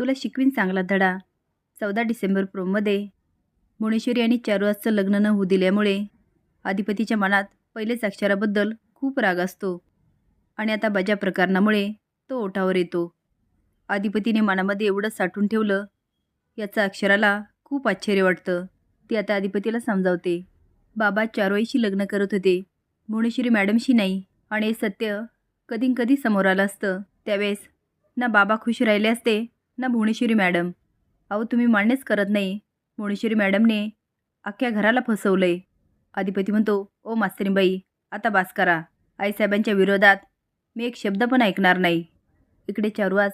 तुला शिकवीन चांगला धडा. चौदा डिसेंबर प्रोममध्ये. मुणेश्वरी आणि चारुआजचं लग्न न होऊ दिल्यामुळे अधिपतीच्या मनात पहिलेच अक्षराबद्दल खूप राग असतो. आणि आता बजा प्रकरणामुळे तो ओठावर येतो. अधिपतीने मनामध्ये एवढं साठून ठेवलं याचं अक्षराला खूप आश्चर्य वाटतं. ती आता अधिपतीला समजावते. बाबा चारोईशी लग्न करत होते. मुणेश्वरी मॅडमशी नाही आणि हे सत्य कधी कधी समोर आलं असतं. त्यावेळेस ना बाबा खुश राहिले असते ना भुवनेश्वरी मॅडम. अहो तुम्ही मान्यच करत नाही. भुवनेश्वरी मॅडमने अख्ख्या घराला फसवलं आहे अधिपती म्हणतो ओ मास्तरीबाई आता बास करा. आईसाहेबांच्या विरोधात मी एक शब्द पण ऐकणार नाही. इकडे चारू आज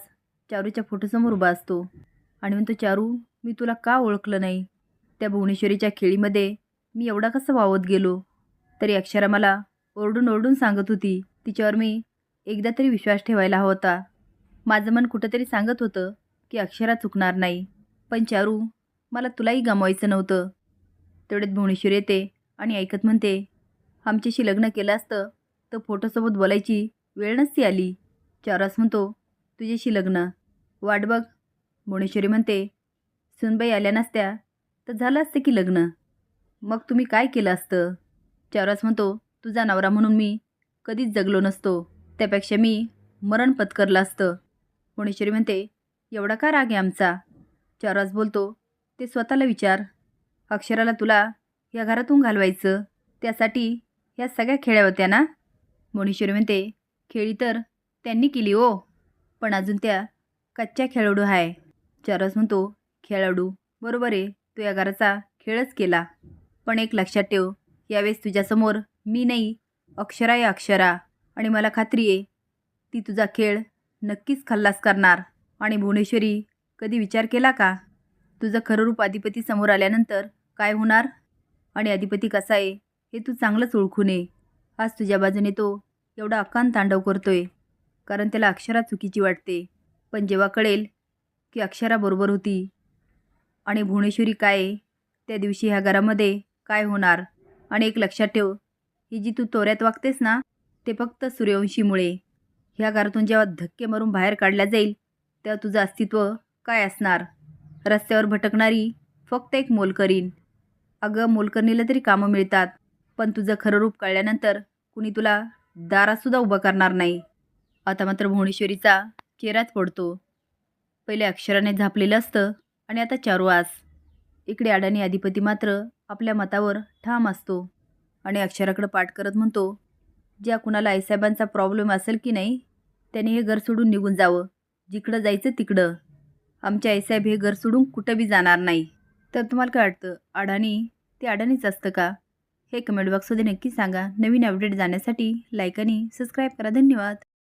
चारूच्या फोटोसमोर उभा असतो आणि म्हणतो चारू मी तुला का ओळखलं नाही? त्या भुवनेश्वरीच्या खेळीमध्ये मी एवढा कसं वावत गेलो? तरी अक्षरा मला ओरडून ओरडून सांगत होती. तिच्यावर मी एकदा तरी विश्वास ठेवायला हवा होता. माझं मन कुठंतरी सांगत होतं की अक्षरा चुकणार नाही. पण चारू मला तुलाही गमवायचं नव्हतं. तेवढ्यात भुवनेश्वर येते आणि ऐकत म्हणते आमच्याशी लग्न केलं असतं तर फोटोसोबत बोलायची वेळ नसती आली. चारूस म्हणतो तुझ्याशी लग्न. वाट बघ. भुवनेश्वरी म्हणते सुनबाई आल्या नसत्या तर झालं असतं की लग्न? मग तुम्ही काय केलं असतं? चारूस म्हणतो तुझा नवरा म्हणून मी कधीच जगलो नसतो. त्यापेक्षा मी मरण पत्करलं असतं. भुवनेश्वरी म्हणते एवढा का राग आहे आमचा? चारास बोलतो ते स्वतःला विचार. अक्षराला तुला या घरातून घालवायचं त्यासाठी या सगळ्या खेळ्या होत्या ना? भुवनेश्वरी म्हणते खेळी तर त्यांनी केली ओ पण अजून त्या कच्च्या खेळाडू आहे चारस म्हणतो खेळाडू बरोबर आहे तू या घराचा खेळच केला. पण एक लक्षात ठेव यावेळेस तुझ्यासमोर मी नाही अक्षरा या अक्षरा. आणि मला खात्री आहे ती तुझा खेळ नक्कीच खल्लास करणार. आणि भुवनेश्वरी कधी विचार केला का? तुझं खरं रूप अधिपती समोर आल्यानंतर काय होणार? आणि अधिपती कसा आहे हे तू चांगलंच ओळखून ये आज तुझ्या बाजूने तो एवढा अकान तांडव करतोय कारण त्याला अक्षरा चुकीची वाटते. पण जेव्हा कळेल की अक्षरा बरोबर होती आणि भुवनेश्वरी काय आहे, त्या दिवशी ह्या घरामध्ये काय होणार? आणि एक लक्षात ठेव ही जी तू तोऱ्यात वागतेस ना ते फक्त सूर्यवंशीमुळे. ह्या घरातून जेव्हा धक्के मारून बाहेर काढल्या जाईल तेव्हा तुझं अस्तित्व काय असणार? रस्त्यावर भटकणारी फक्त एक मोलकरीण. अगं मोलकरणीला तरी कामं मिळतात पण तुझं खरं रूप कळल्यानंतर कुणी तुला दारातसुद्धा उभं करणार नाही. आता मात्र भुवनेश्वरीचा चेहराच पडतो. पहिले अक्षराने झापलेलं असतं आणि आता चारुआस इकडे अडाणी अधिपती मात्र आपल्या मतावर ठाम असतो आणि अक्षराकडं पाठ करत म्हणतो ज्या कुणाला आईसाहेबांचा प्रॉब्लेम असेल की नाही त्याने हे घर सोडून निघून जावं. जिकडं जायचं तिकडं. आमच्या आईसाहेब हे घर सोडून कुठं बी जाणार नाही. तर तुम्हाला काय वाटतं? अडाणी ते अडाणीच असतं का? हे कमेंट बॉक्समध्ये नक्की सांगा. नवीन अपडेट जाण्यासाठी लाईक आणि सबस्क्राईब करा. धन्यवाद.